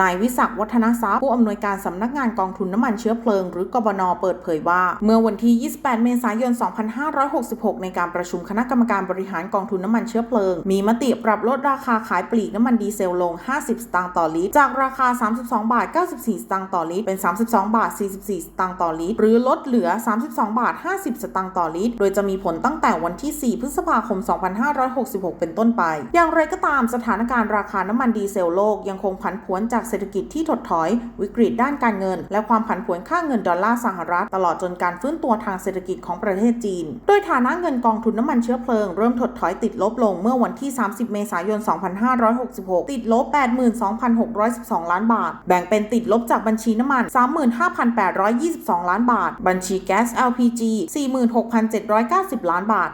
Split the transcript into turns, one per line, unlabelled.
นายวิศักดิ์วัฒนทรัพย์ผู้อำนวยการสำนักงานกองทุนน้ำมันเชื้อเพลิง หรือกบนเปิดเผยว่า เมื่อวันที่ 28 เมษายน 2566 ในการประชุมคณะกรรมการบริหารกองทุนน้ำมันเชื้อเพลิง มีมติปรับลดราคาขายปลีกน้ำมันดีเซลลง 50 สตางค์ต่อลิตร จากราคา 32 บาท 94 สตางค์ต่อลิตร เป็น 32 บาท 44 สตางค์ต่อลิตร หรือลดเหลือ 32 บาท 50 สตางค์ต่อลิตร โดยจะมีผลตั้งแต่วันที่ 4 พฤษภาคม 2566 เป็นต้นไป อย่างไรก็ตามสถานการณ์ราคาน้ำมันดีเซลโลกยังคงผันผวนจากเศรษฐกิจที่ถดถอย วิกฤตด้านการเงิน และความผันผวนค่าเงินดอลลาร์สหรัฐ ตลอดจนการฟื้นตัวทางเศรษฐกิจของประเทศจีน โดยฐานะเงินกองทุนน้ำมันเชื้อเพลิงเริ่มถดถอยติดลบลงเมื่อวันที่ 30 เมษายน 2566 ติดลบ 82,612 ล้านบาท แบ่งเป็นติดลบจากบัญชีน้ำมัน 35,822 ล้านบาท บัญชีแก๊ส LPG 46,790 ล้านบาท